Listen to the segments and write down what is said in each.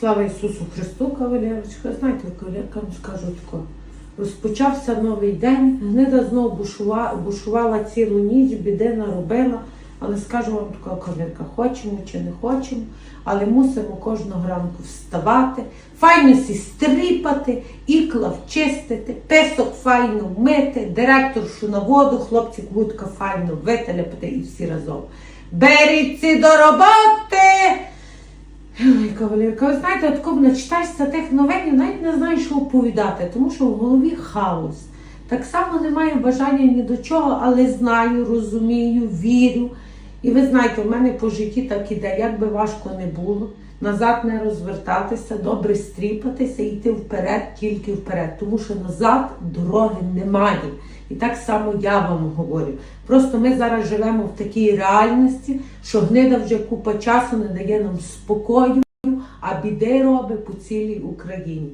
Слава Ісусу Христу, кавалерочка. Знаєте, кавалерка вам скажу тако. Розпочався новий день, гнида знову бушува, бушувала цілу ніч, біди наробила. Але скажу вам така кавалерка, хочемо чи не хочемо, але мусимо кожного ранку вставати, файно сі стріпати, ікла вчистити, песок файно мити, директоршу на воду, хлопці гудка файно вителяпати і всі разом. Беріться до роботи! Ой, кавалерка, ви знаєте, от коли начитаєшся тих новин, навіть не знаєш, що оповідати, тому що в голові хаос. Так само немає бажання ні до чого, але знаю, розумію, вірю. І ви знаєте, в мене по житті так іде, як би важко не було, назад не розвертатися, добре стріпатися і йти вперед, тільки вперед. Тому що назад дороги немає. І так само я вам говорю. Просто ми зараз живемо в такій реальності, що гнида вже купа часу не дає нам спокою, а біди робить по цілій Україні.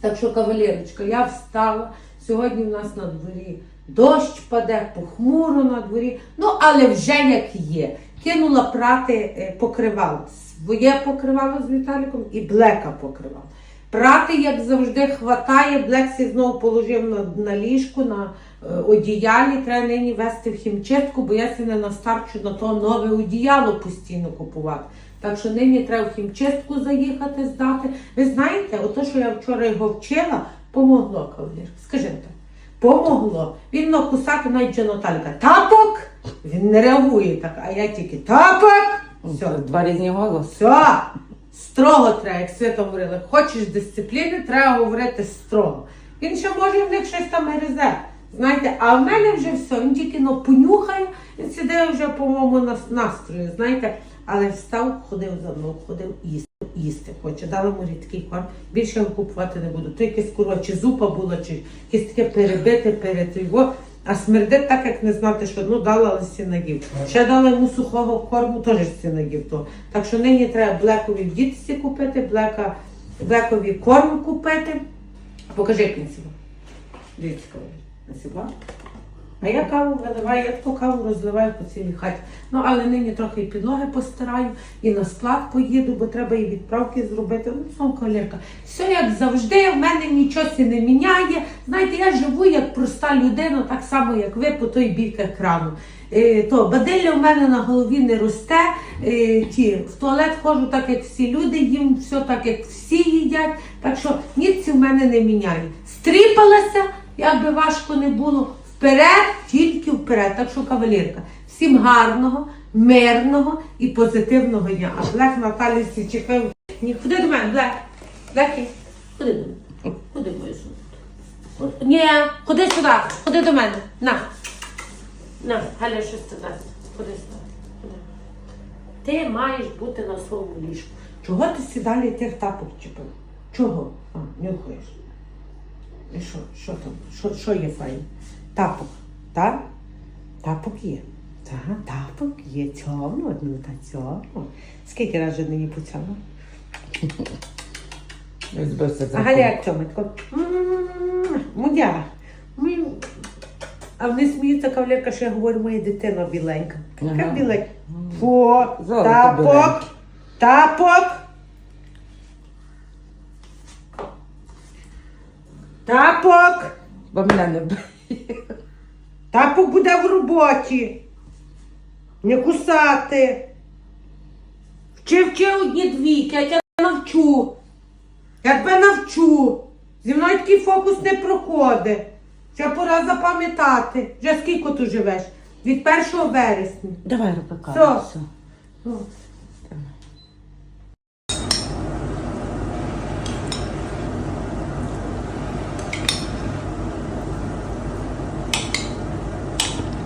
Так що, кавалерочка, я встала. Сьогодні в нас на дворі дощ паде, похмуро на дворі. Ну, але вже як є. Кинула прати е, покривало. Своє покривало з Віталіком і блека покривало. Прати, як завжди, хватає. Блексі знову положив на, на ліжку, на одіялі. Треба нині вести в хімчистку, бо я не настарчу на то нове одіяло постійно купувати. Так що нині треба в хімчистку заїхати, здати. Ви знаєте, ото, що я вчора його вчила, помогло, кавалер. Скажи так. Помогло. Він на кусати навіть вже Наталька. Тапок! Він не реагує так, а я тільки тапок! Все, Два різні голоси. все. Строго треба, як свято говорили. Хочеш дисципліни, треба говорити строго. Він ще може в них щось там гризе. Знаєте, а в мене вже все, він тільки ну, понюхає, він сидить вже, по-моєму, на настрою, знаєте, але встав, ходив за мною, ходив їсти, їсти хоче. Дали йому рідкий корм. Більше його купувати не буду. То якесь коротше зупа була, чи якесь таке перебите перед його. А смердить так, як не знати, що ну дала, але сінаїв. Ще дали йому сухого корму, теж сінаїв. То. Так що нині треба блекові в дітці купити, блека, блекові корм купити. Покажи, він. Дивіться, насіла. А я каву виливаю, я таку каву розливаю по цілій хаті. Ну, але нині трохи і підлоги постираю, і на склад поїду, бо треба і відправки зробити. Ну, знову колірка. Все як завжди, в мене нічого не міняє. Знаєте, я живу як проста людина, так само, як ви, по той бік екрану. Е, то бадилля в мене на голові не росте. Е, ті, в туалет ходжу так, як всі люди, їм все так, як всі їдять. Так що ніц в мене не міняє. Стріпалася, як би важко не було. Вперед, тільки вперед. Так що, кавалерка, всім гарного, мирного і позитивного дня. А Блек Наталі чекав. Ні, ходи до мене, Блек. Блекі, ходи до мене. Ходи, моя сонечко. Ні, ходи сюди, ходи до мене. На. На, Галя, щось ти дасть. Ходи сюди. Ходи. Ти маєш бути на своєму ліжку. Чого ти сідалі тих тапок чіпив? Чого? А, нюхаєш. І що, що там? Що, що є файне? Тапок, так? Тапок є. Так, тапок є. Цьому, ну та цьому. Скільки разів нині по цьому? А Галя як цьому? Тако, Мудя. Ми- А вони сміються, кавалерка, що я говорю, моя дитина біленька. Яка біленька? Золото тапок, тапок. Тапок. Бо мене не б- Тапок буде в роботі. Не кусати. Вчи, вчи одні двійки, я тебе навчу. Я тебе навчу. Зі мною такий фокус не проходить. Вже пора запам'ятати. Вже скільки ти живеш? Від 1 вересня. Давай роби Все. все.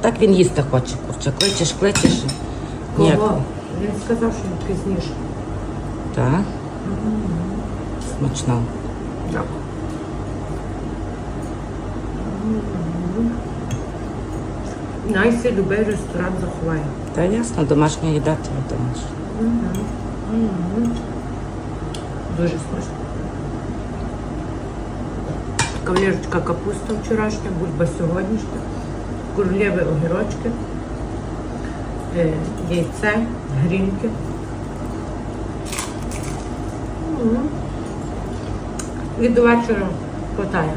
Так він їсти хоче, курча. Кличеш, кличеш. Ніяк. Він сказав, що пізніше. Так. Смачно. Найся любий ресторан заховає. Та ясно, домашня їда ти думаєш. Дуже смачно. Кавалерочка капуста вчорашня, бульба сьогоднішня, королєві огірочки, е, яйце, грінки. Ну, ну. І до вечора хватає.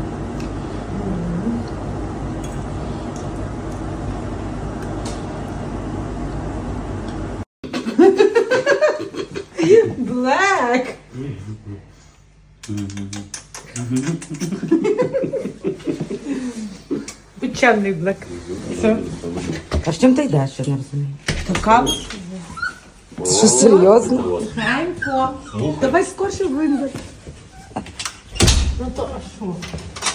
Блек. Все. А з чим ти йдеш, я не розумію? Така. Що серйозно? Генько. Давай скорше вийде. Ну то а що?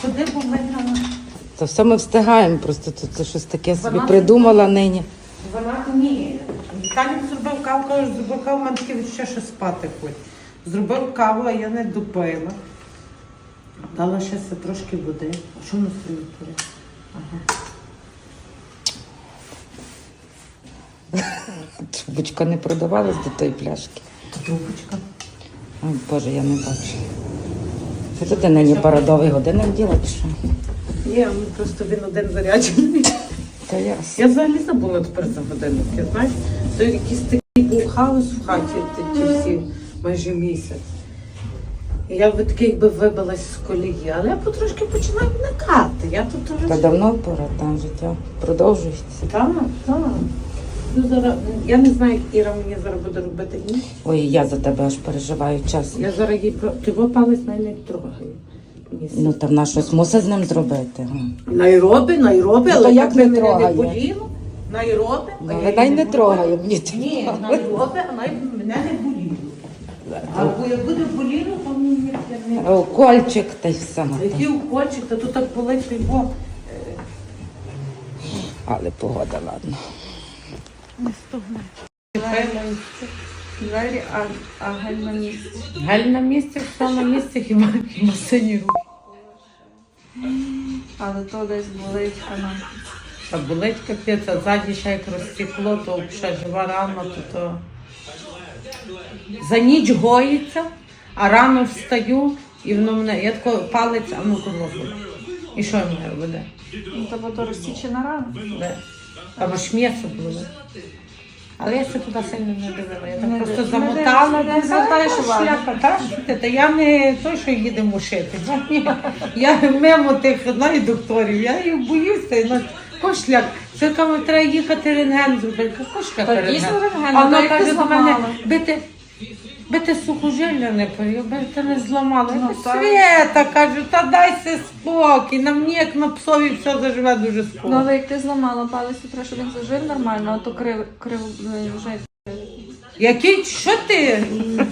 Куди бо там? Все ми встигаємо, просто тут це щось таке собі Вона- придумала нині. Вона ні. Віталік зробив каву, каже, зробив каву, в мене таке відчуття, що спати хоч. Зробив каву, а я не допила. Дала ще трошки води. А що в нас температура? Трубочка не продавалась до тої пляшки. Трубочка. Ой, Боже, я не бачу. Це ти нині бородовий годинник діла чи що? Ні, ну, просто він один заряджений. Та ясно. Я взагалі забула тепер за годинники, знаєш? То якийсь такий був хаос в хаті ті, ті всі майже місяць. Я би таки якби вибилась з колії, але я потрошки починаю вникати. Я тут Та давно пора, там життя продовжується. так, так. Ну, зараз, я не знаю, як Іра мені зараз буде робити ні. Ой, я за тебе аж переживаю час. Я зараз їй про ти палець навіть не трогаю. Ну та вона щось мусить з ним зробити. Найроби, найроби, Ну, але як не мене не боліло. Найроби. Ну, вона й не трогає мені. Ні, найроби, а най мене не боліло. Або як буде боліло, то мені не. О, Кольчик та й все. на Який укольчик, та тут так болить його. Але погода, ладно. Двері, а, а гель на місці. Гель на місці, все на місці, хіба хіба сині руки. Але то десь болить, а нам. А болить капець, а ззаді ще як розтекло, то ще жива рана, то то. За ніч гоїться, а рано встаю, і воно мене, я тако палець, а ну кого І що мене робити? Ну, то бо то розсічена рана. Де? Або ж м'ясо було. Але я ще туди сильно не дивила. Я так просто замотала. не не Та. Шляпа, та, що ти? Та я не той, що їдемо шити. Я, я мимо тих знаю, докторів, я їх боюся. Шлях? Це кому треба їхати рентген зробити. Який шлях Та рентген? дійсно рентген, А ну, вона та як каже ти до мене, зламала? бити, бити сухожилля не порів, бити не зламала. Ну, Ну, так. Кажу, та дайся спокій, на мені як на псові все заживе дуже скоро. Ну, але як ти зламала палець, то треба, щоб він зажив нормально, а то крив, крив е, вже. Який, що ти?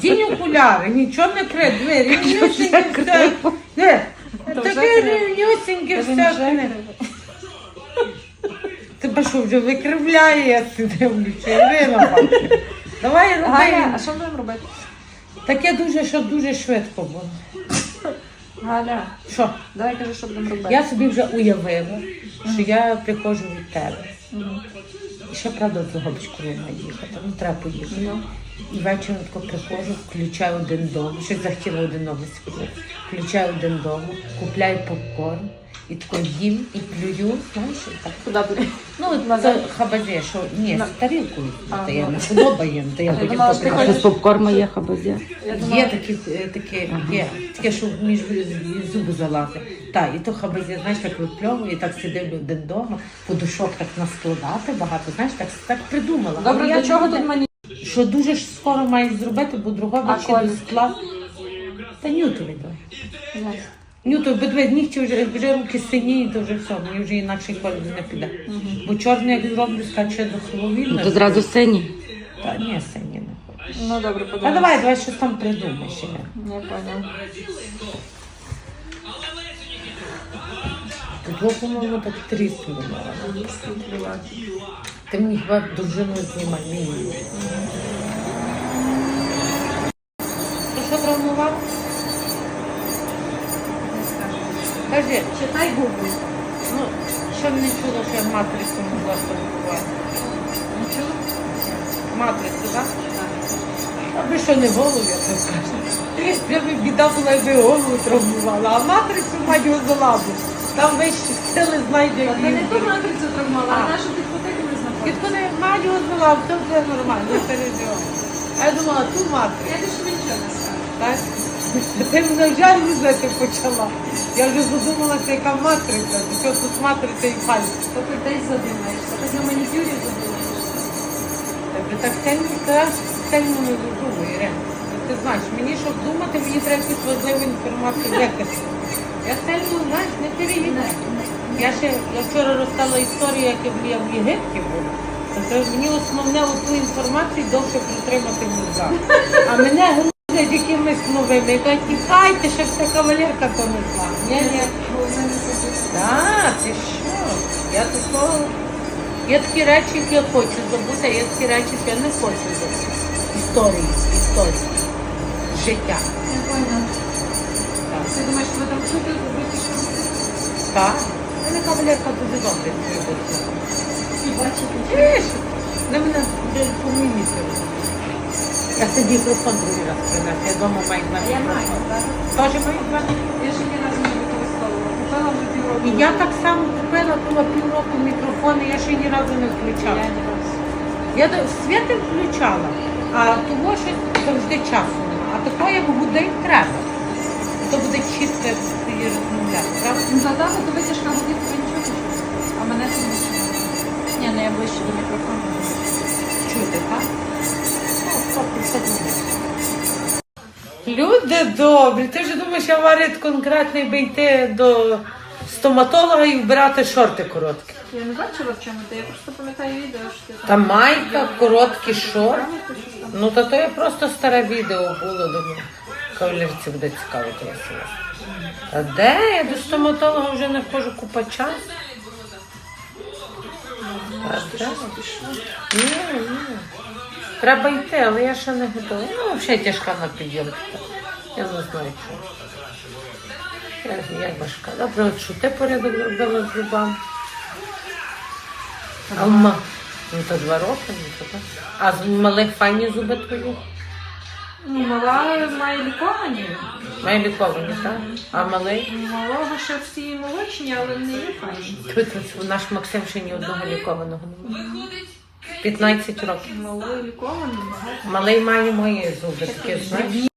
Дінь окуляри, нічого не крив, двері, рівнюсіньке все. То вже таке крив. рівнюсіньке Та все. вже крив. Тебе що, вже викривляє, я ти дивлюся, Ірина бачу. Давай Галя, а що будемо робити? Таке дуже, що дуже швидко було. Галя, Що? давай кажи, що будемо робити. Я собі вже уявила, що я приходжу від тебе. Мгм. І ще правда до Дрогобичку їхати, ну треба поїхати. Ну. І ввечері тако приходжу, включаю один дом, щось захотіла один дом сходити. Включаю один дом, купляю попкорн, і тако їм, і плюю, знаєш, так. Куди буде? Ну, це хабазе, що ні, На- з тарілкою, А, та я ну. не подобає, то я Я потім думала, що ти попри- А з попкорну є хабазі? Я Є такі, е, таке, є, таке, що між зуби залазить. Так, і то хабазі, знаєш, так випльовую, і так сидив один вдома, подушок так наскладати багато, знаєш, так, так придумала. Добре, Але я до чого тут мені? Що дуже ж скоро мають зробити, бо друга А ще колір? до скла. Та нютові давай. Ясно. Нютові, бо дивись, нігті вже, вже руки сині, то вже все, мені вже інакший колір не піде. Бо чорний, як зроблю, скаче до Ну Хеллоуіну. то зразу синій. Та ні, сині не хочу. Ну добре, подивимось. давай, давай щось там придумай ще. Я поняла. Тут, по-моєму, так тріснуло. Ти мені хіба дружину знімай. Ти що травмував? Кажи, Читай Google. ну, що не чуло, що я матрицю могла травмувати? Нічого? Матрицю, так? Аби що не голову, я так скажу. Я би біда була, якби голову травмувала, а матрицю маю залабу. Там вищі сили знайде. Та не ту матрицю травмала, А. нашу під потеками знаходиш. Відколи маю залабу, то вже нормально, не переживай. А я думала, ту матрицю. Я більше нічого не скажу. Так? Ти вже різати почала. Я вже задумалася, яка матриця. Що тут матриця і пальці. То ти десь задумаєшся. Ти на манікюрі задумаєшся. Тебе так сильно сильно не задумує, Ірина. Ти знаєш, мені щоб думати, мені треба якусь важливу інформацію викати. Я сильно, знаєш, не перевіряю. Я ще я вчора розстала історію, як я в Єгипті була. То це мені основне ту інформацію довше притримати в мозгах. А мене грузять якимись новими. Я тікайте, ще вся кавалерка то. Ні, ні. Так, ти що? Я такого. Є такі речі, які я хочу забути, а є такі речі, які я не хочу забути. Історії, історії. Життя. Я поняла. Ти думаєш, ви там чути зробити що? Так. Мене кавалерка дуже добре любить. І бачите. Чуєш? На мене помінити. Я собі мікрофон другий раз принесу. Я вдома маю два Я маю, Теж маю два Я ще ні разу не використовувала. Купила вже півроку. І я так само купила була півроку мікрофони, я ще ні разу не включала. Я ні разу. Я до світи включала, а того що завжди часу нема. А такого як буде і треба. То буде чітко тоді розмовляти. правда? Ну, за тебе то витяжка годить, то нічого не чути. А мене це не чути. Ні, ну я ближче до мікрофону. Чути, так? Ну, хлопці, все добре. Люди добрі, ти вже думаєш, я варить конкретний би йти до стоматолога і вбирати шорти короткі. Я не бачила в чому ти, я просто пам'ятаю відео, що ти Та майка, короткі шорти. Ну, та то я просто старе відео було, думаю, кавалерці буде цікаво красиво. Та де? Я до стоматолога вже не ходжу купа. Та де? Ні, ні. Треба йти, але я ще не готова. Ну, взагалі тяжка на підйом. Я не знаю чого. Я, я важка. Добре, от що ти порядок робила з зубами? А в ма... Ну, то два роки, ну, то так. А з малих файні зуби твої? Ну, мала має ліковані. Має ліковані, так? А малий? Малого ще всі молочні, але не є файні. Тут наш Максим ще ні одного лікованого немає. 15 років. Малий лікований, багато. Малий має мої зуби, такі, знаєш?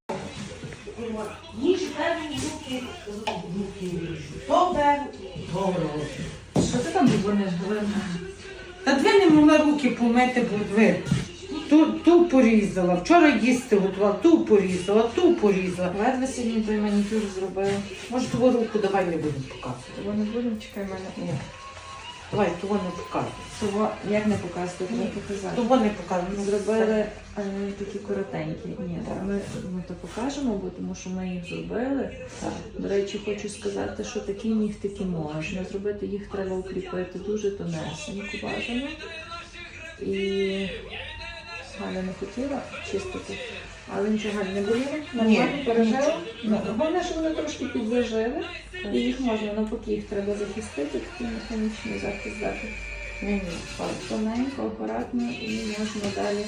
Що ти там дзвониш, Галина? Та дві не могла руки помити, бо дві. Ту, ту порізала. Вчора їсти готувала, ту порізала, ту порізала. Ледве сьогодні той манікюр зробила. Може, твою руку давай не будемо показувати. Того не будемо, чекай мене. Ні. Давай, того не показуй. Того, як не показати, треба показати. Того не показуй. Ми зробили е, такі коротенькі. Ні, ми, ми то покажемо, бо тому що ми їх зробили. До речі, хочу сказати, що такі нігтики можна зробити, їх треба укріпити дуже тонесенько бажано. І Галя не хотіла чистити, але нічого не боліло, нормально Ні, пережила. Ну, Головне, що вони трошки підзажили, і їх можна навпаки, їх треба захистити, такий механічний захист дати. Ні, ні. Так, Тоненько, акуратно і можна далі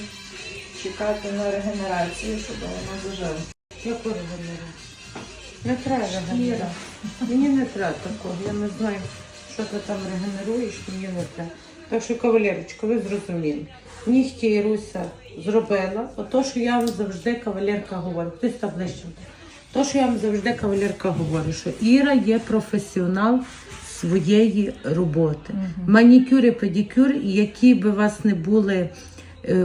чекати на регенерацію, щоб воно зажило. Яку регенерацію? Не треба регенерацію. Мені не треба такого. Я не знаю, що ти там регенеруєш, мені не треба. Так що, кавалерочка, ви зрозуміли. Нігті Іруся зробила, ото, що я вам завжди кавалерка говорю. Хтось там ближче. То, що я вам завжди кавалерка говорю, що Іра є професіонал своєї роботи. Манікюри, і педикюр, і які би у вас не були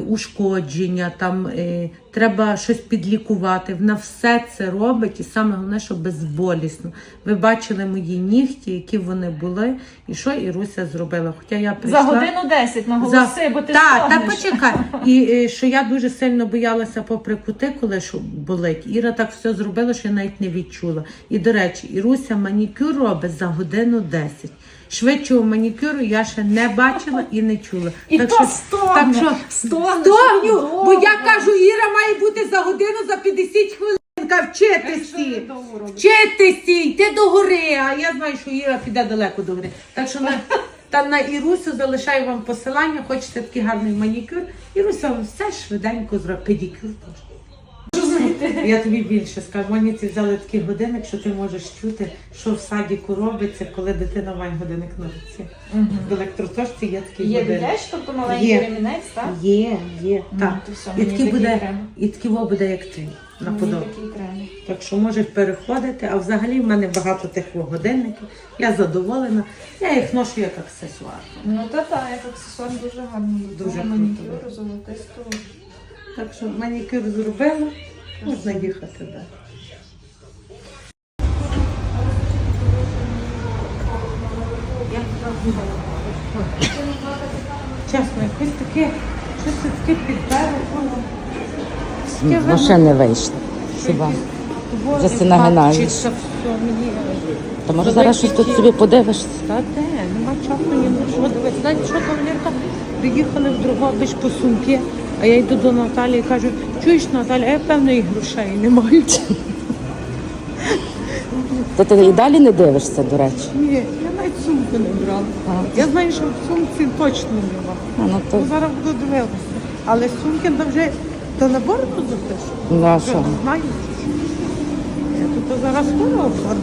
ушкодження, там е, треба щось підлікувати. Вона все це робить, і саме головне, що безболісно. Ви бачили мої нігті, які вони були, і що Іруся зробила. Хоча я прийшла... За годину 10 наголоси, бо ти та, та почекай. І е, що я дуже сильно боялася попри кути, коли що болить. Іра так все зробила, що я навіть не відчула. І до речі, Іруся манікюр робить за годину 10. Швидшого манікюру я ще не бачила і не чула. І так то що, стогне. так що Стогне, стогню, що бо я кажу, Іра має бути за годину, за 50 хвилин. Вчитися. Вчитися, йти до гори. А я знаю, що Іра піде далеко до гори. Так що на, та на Ірусю залишаю вам посилання, хочете такий гарний манікюр. Іруся вам все швиденько зробить. Педикюр теж. Я тобі більше скажу, мені ці взяли такий годинник, що ти можеш чути, що в садіку робиться, коли дитина має годинник на руці. В електроточці є такий Є годинник. біляч, тобто маленький Є. ремінець, так? Є, є, Ну, так. то все, І мені такий такий буде, треба. і такий во буде як твій. на Мені подобу. такий треба. Так що можеш переходити, а взагалі в мене багато тих годинників. Я задоволена. Я їх ношу як аксесуар. Ну та та, як аксесуар дуже гарно Дуже круто. манікюру, золотистого. Так що манікюр зробила, можна їхати далі. Чесно, якось таке, щось таке підбере, воно. Ну, ще не вийшло. Хіба? Вже си нагинаєш. Все, мені. То може зараз щось тут собі подивишся? Та де, нема часу ні на що дивитися. Знаєте, що кавалерка? Приїхали в Другобич по сумки, а я йду до Наталі і кажу, чуєш, Наталя, я певно і грошей не маю. То ти і далі не дивишся, до речі. Ні, я навіть сумку не брала. Я знаю, що в сумці точно нема. А, ну то Ну, зараз буду дивитися. Але сумки то вже до набору тут запишу. ну, а що? знаю. Я тут зараз скоро оформлю.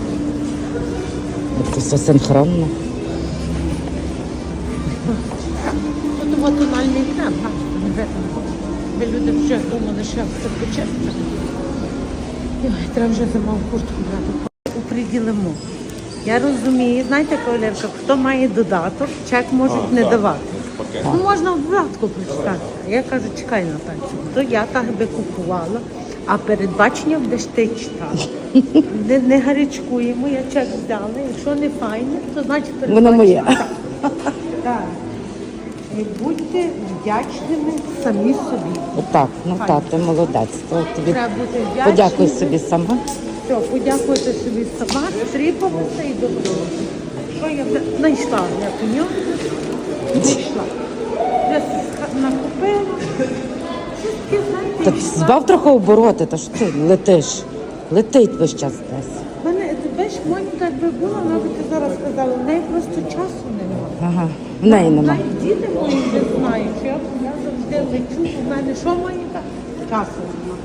Це все синхронно. Де люди вже думали, що я все. Ой, треба вже зимову куртку брати. Уприділимо. Я розумію, знаєте, кавалерка, хто має додаток, чек можуть не давати. Ну, можна в додатку прочитати. А я кажу, чекай на пенсію. То я так би купувала, а передбачення будеш ти читала. Не, не гарячкуємо, я чек взяла. Якщо не файне, то значить Воно моє. Так. І будьте вдячними самі собі. Отак, ну так, ти молодець. То тобі Треба бути подякуй собі сама. Все, подякуйте собі сама, стріпалася і добро. Що я вже знайшла для пеньок? Знайшла. Я накупила. Щось знаєте, Та йшла. збав трохи обороти, та що ти летиш. Летить весь час десь. Мене, ти бачиш, Моніка якби була, вона би ти зараз сказала, в неї просто часу немає. Ага, в неї нема. Діти мої вже знають, що я, я завжди лечу, у мене що Моніка? Часу немає.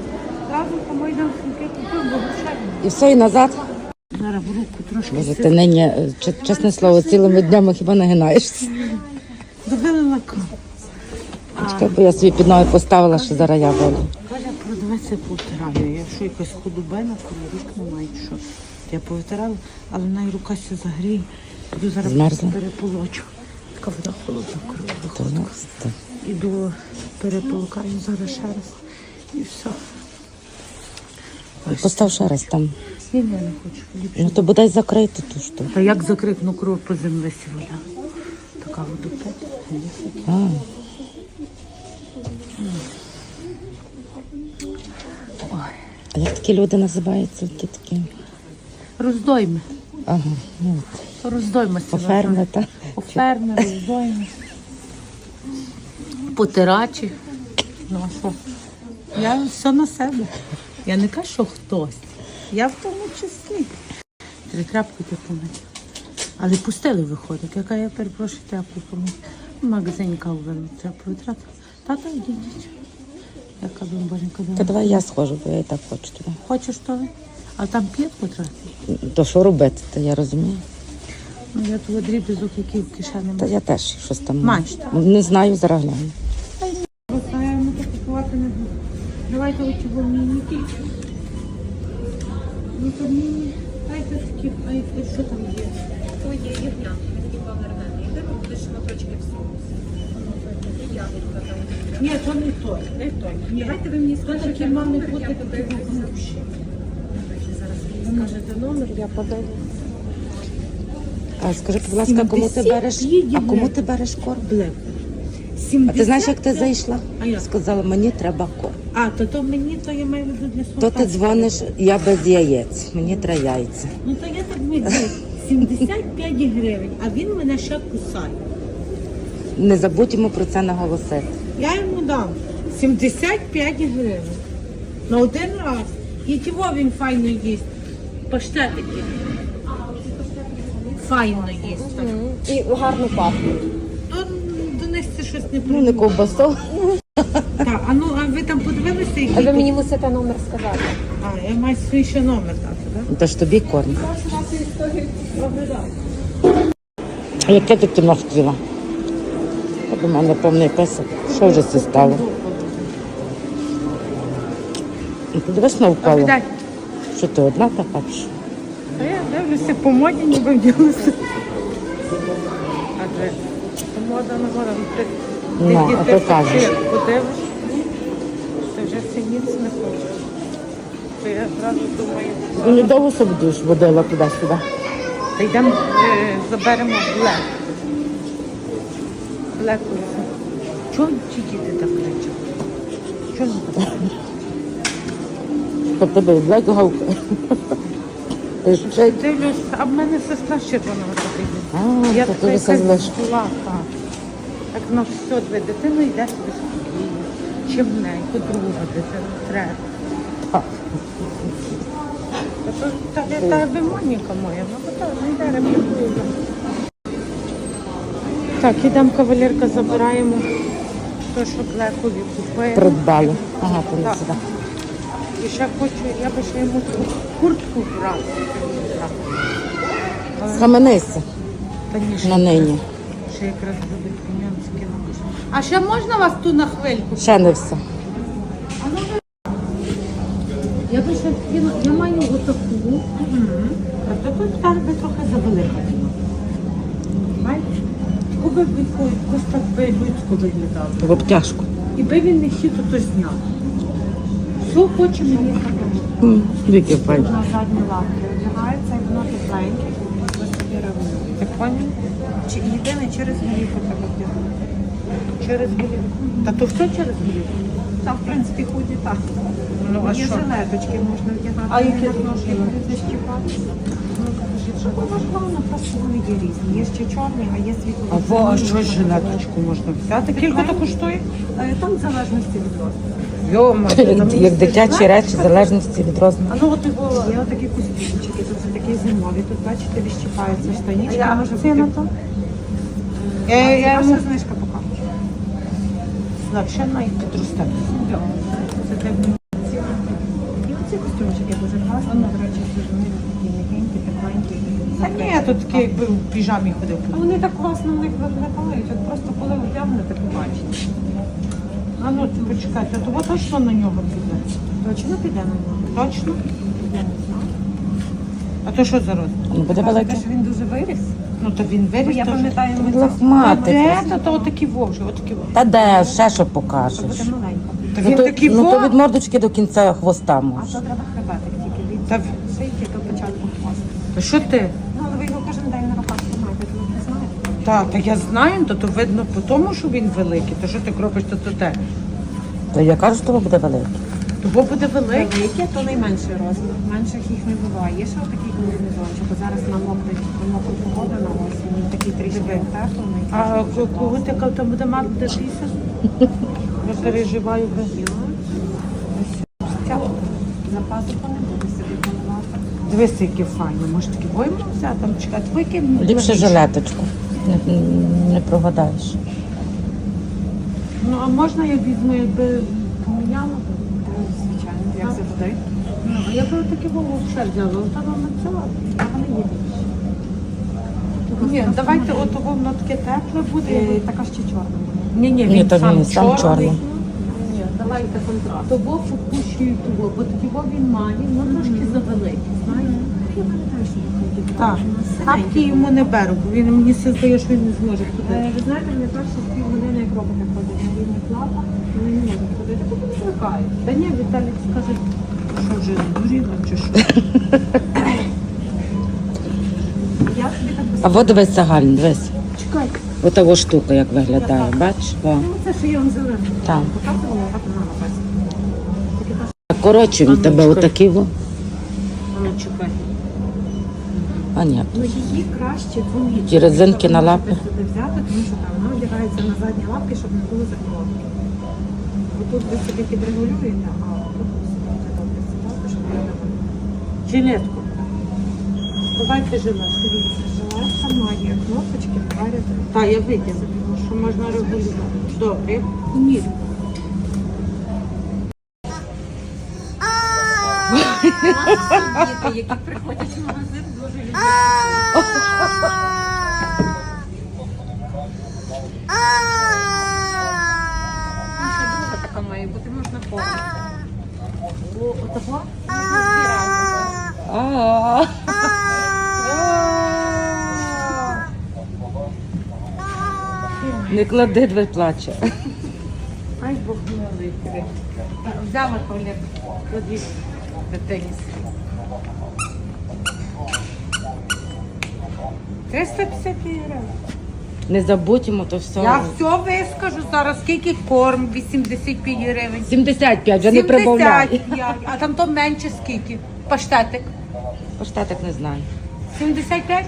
Зразу по сумки купив, бо грошей. І все, і назад. Зараз в руку трошки Боже, ти нині, е, ч- чесне слово, цілими днями хіба нагинаєшся. Добили лако. Чекай, бо я собі під ноги поставила, що зараз я волю. Каля продаветься повтираю. Я що якась худобина, коли рук немає, чи що. Я повитирала, але в рука ся загріє. Іду зараз Змерзла? переполочу. Така вода холодна, ну. Іду переполукаю зараз ще раз. І все. Постав ще раз там. Ні, ні, не хочу. Ліпше. Ну то бодай закрити ту штуку. Та як закрикну кров по землі вода? Така водопад. А, Ой. а як такі люди називаються? Ті такі? Роздойми. Ага, ну, от, Роздойми. це поферми, та? Поферми, роздойми. Потирачі. Ну а що? Я все на себе. Я не кажу, що хтось. Я в тому числі. Три тряпки ти помити. Але пустили виходить. Яка я перепрошую тряпку помити. В магазині каву треба витрати. Тата, йдіть. Яка боженька Та давай я схожу, бо я і так хочу туди. Хочеш то? А там п'ятку трати. То що робити, то я розумію. Ну я того дріб'язок, який в кишені. Та я теж щось там. Маєш, так? Не знаю, зараз гляну. Ми так купувати не. Давайте тільки. Ну то міні. Дайте такі, а і що там є? То є ягнятка, такі панервені. Йде буде шматочки в соусі. І там. Ні, то не той, не той. Ні. Давайте ви мені скажете номер, я такі Зараз Ви скажете номер, я подаю. А скажи, будь ласка, кому ти береш? 75 А кому ти береш корм? Блек. А ти знаєш, як ти зайшла? А як? Сказала, мені треба корм. А, то то мені, то я маю в виду для свого. То ти дзвониш, я без яєць, мені треба яйця. Ну то я так не 75 гривень, а він мене ще кусає. Не забудь йому про це наголосити. Я йому дам 75 гривень на один раз. І чого він файно їсть? Паштетики. Файно їсть. І гарно пахне. До них це щось не Ну, не ковбасу. Так, а ну а ви там подивилися, А ви мені мусите номер сказати. А, я маю свій ще номер дати, так? То ж тобі корм. А яке ти кіно хотіла? У мене повний песок. Що вже це стало? Дивись на Добрий Що ти одна така? чи? Та я дивлюся по моді, ніби вділася. Адже мода на мода. Ти, ти Ну, а ти кажеш. подивиш, ти вже синіць не хочеш. То я одразу думаю, Ну, недовго собі будеш водила туди-сюди. та йдемо, е, заберемо блек. Блек оце. Чого ці діти так кричать? Чого вони так? Щоб тебе блек гавкає. Ти Дивлюсь, а в мене сестра з червоного такий. А, Я то така ти якась так. Так на все, дві дитина йде собі спокійно. Чимненько, друга дитина, третя. Так. Та то та, та, та бимоніка моя, ну так, не йде реплікує. Так, ідемо кавалерка, забираємо те, що Блекові купили. Придбали. Ага, Так. сюди. І ще хочу, я би ще йому куртку брати. Схаменися на нині. Ще якраз будуть німецькі написано. А ще можна вас ту на хвильку? Ще не все. Я би ще хотіла, я маю отаку. А то тут так би трохи завелика була. Бачите? Би якось так би людську виглядало. В обтяжку. І би він не хотів, то зняв. Все хоче мені. М, Які на задні лапки одягається, і воно тепленьке, ви собі регулюєте. Так поняв? Чи єдине через голівку треба вдягнути. Через голівку. Та то все через голівку. Та, в принципі, худі так. Ну, а Є що? жилеточки, можна вдягати. А які ножки. Ну, кажіть, що просто вони є різні. Є ще чорні, а є світло. А во, а що жилеточку можна взяти? Скільки то коштує? Е, Там в залежності від розміру. Йома, Як, як дитячі речі, в залежності від розміру. А ну от його. Є отакі костюмчики, тут це такі зимові. Тут, бачите, відщіпаються штанічки. А може бути. то? Я, я, я йому знижка знак, ще навіть підросте. Це те І оці костюмчики дуже класні, до речі, дуже вони такі м'якенькі, тепленькі. А ні, тут такий якби в піжамі ходив. А вони так класно в них виглядають, от просто коли одягнете, побачите. А ну почекайте, то от точно на нього піде. Точно піде на нього? Точно? А то що за розмір? Ну, буде велике. Кажете, що він дуже виріс. Ну то він виріс. я то пам'ятаю, ми це А де? Та то отакі вовжі, отакі вовжі. Та де, ще що буде покажеш. маленько. Та Ну то, такий ну, то від мордочки до кінця хвоста А може. то треба хребетик тільки від Та, шийки до початку хвоста. та що ти? Ну, але ви його кожен день на руках тримаєте, то ви не знаєте. Так, та я знаю, то, то видно по тому, що він великий. То що ти робиш, то то те. То я кажу, що того буде велике. Того буде великий. Великі, то найменший розмір. Менших їх не буває. Є ще такий комбінезончик. Бо зараз на мокрий, на мокру погоду на осінь. Він такий трішки теплий. А кого ти там буде мати буде після? Я переживаю. бо- За пазуху не буде собі. Дивись, які файні. Може такі войми взяти, там чекати. Твої Ліпше жилеточку. Не, не прогадаєш. Ну, а можна я візьму, якби поміняла? Звичайно, як завжди. Ну, а я би такі ще взяла, та вам взяла. А вони є більші. Ні, давайте от воно таке тепле буде. Е, Така ще чорна буде. Ні, ні, Ні, він то сам він сам чорний. чорний. Ні, давайте контраст. Того попущую того, бо тоді він має, ну трошки завеликий, знаєте? Я пам'ятаю, що Так, тапки йому не беру, бо він мені все здає, що він не зможе ходити. Е, Ви знаєте, мені перші з півгодини, як роботи ходять на рівних лапах, вони не можуть ходити, бо вони звикають. Та ні, Віталік скаже, що вже здуріла чи що. Я собі так А от дивись загально, дивись. Чекай. Отого штука як виглядає, бачиш? О, Ну, це що я вам зелена. там. Показувала, вона написана. Тільки Коротше, він тебе отакий во. А ну чекай. А ні. Ну, її краще двомірно. Ті резинки на лапи. Сюди взяти, тому що там вона одягається на задні лапки, щоб не було заколотки. Тут ви собі підрегулюєте, а тут собі добре сідати, щоб не було. Жилетку. Давайте жилетку. Жилетка має кнопочки, варять. Так, я виділа, що можна регулювати. Добре. Ні. Діти, які приходять в магазин, дуже люблять. Така? Не клади, дві плаче. Ай, Бог милий. Взяла колір. 350 гривень. Не забудьмо то все. Я все вискажу зараз. Скільки корм? 85 гривень. 75, вже не прибавляй. 75. А там то менше скільки? Паштетик. Поштатик не знаю. 75?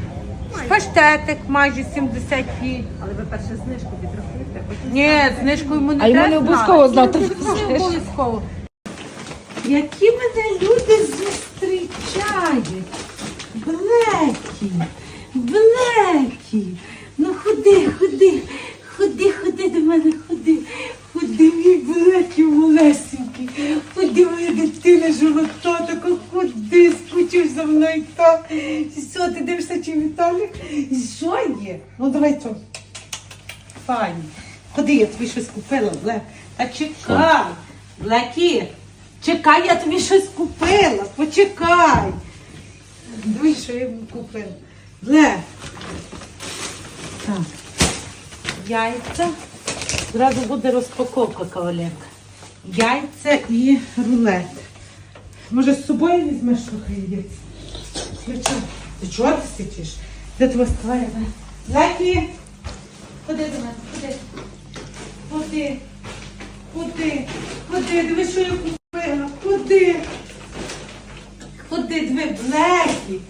Паштетик майже 75. Але ви перше знижку підрахуєте, потім Ні, знижку йому не А йому треба не обов'язково знати. Не обов'язково. Які мене люди зустрічають. Блекі, Блекі. Ну ходи, ходи, ходи, ходи до мене, ходи. Ходи, мій Блекі малесенький. Ходи, моя дитина жолота, така ходи, скучив за мною так. Що, ти дивишся, чи Віталік? Що є? Ну давай то. Файні. Ходи, я тобі щось купила, Блек. Та чекай. Блекі, чекай, я тобі щось купила. Почекай. Дивись, що я йому купила. Блек. Так. Яйця. Зразу буде розпаковка кавалерка. Яйця і рулет. Може, з собою візьмеш трохи яєць? Ти чого? Ти чого ти сидиш? Де тебе складає? Блекі. Ходи до мене, ходи. Ходи. Ходи. Ходи, диви, що я купила. Ходи. Ходи, диви, Блекі.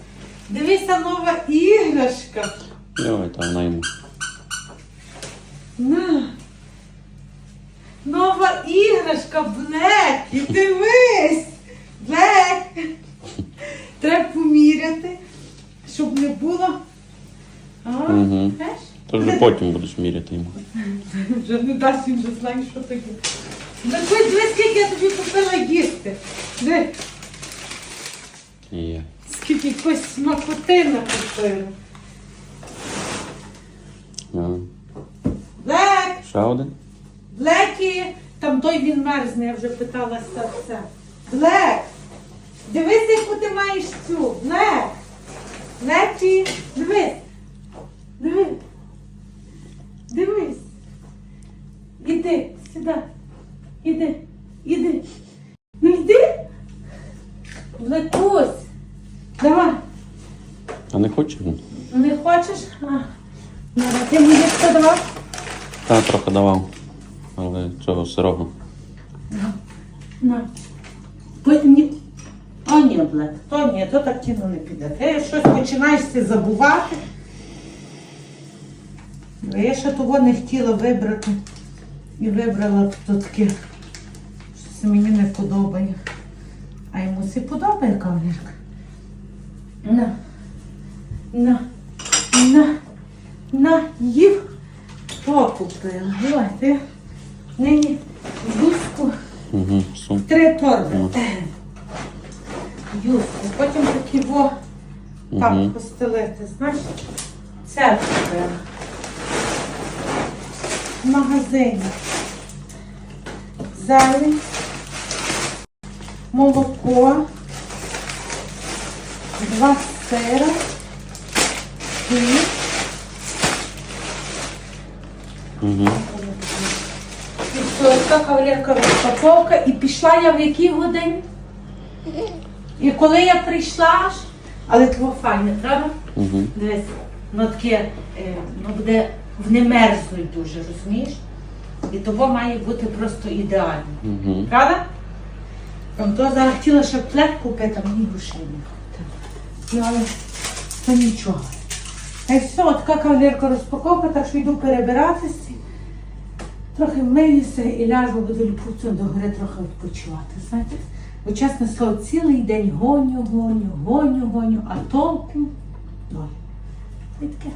Дивися нова іграшка. Давай, там вона йому. На. Нова іграшка, Блекі. Дивись. Блек. Треба поміряти, щоб не було. А, Угу. знаєш? То вже потім будеш міряти йому. Вже не дасть він вже знає, що таке. Хоч диви, скільки я тобі купила їсти. Диви, Є. скільки якось смакотина купила. Ага. Блек, Ще один? Блекі, там той він мерзне, я вже питалася це. Блек, дивись, яку ти маєш цю. Блек. Блекі, дивись. Дивись. Дивись. Іди, сюди. Іди, іди. Ну йди. Блекусь. Давай. А не хоче він? Не хочеш? А. Ну, ти мені що давав? Та трохи давав. Але цього сирого. На. Ви- ні. О, ні, Блек, то ні, то так кіно не піде. Ти щось починаєш це забувати. Ну, Я ще того не хотіла вибрати. І вибрала то таке, що мені не подобає. А йому всі подобає кавалерка. На. На. На. На. Їв. Що купила? Давай, ти. Нині гуску. Угу. Сум. Три торби. Юску. Потім такі во так Мгм. постелити. Знаєш, це купила. В магазині. Зелень, молоко, два сира, хліб. Угу. І все, така кавалерка розпаковка. І пішла я в якій годині? І коли я прийшла аж, але того файне, правда? Угу. Дивись, ну таке, е, ну буде, вони мерзнуть дуже, розумієш? І того має бути просто ідеально. Угу. Правда? Там то зараз хотіла ще плед купити, а мені грошей не хватило. Ну, але то нічого. Та й все, от така кавалерка розпаковка, так що йду перебиратися. Трохи вмиюся і ляжу, буду ліпуцю до гори трохи відпочивати. Знаєте? Бо чесне слово, цілий день гоню, гоню, гоню, гоню, а толку ноль. І таке.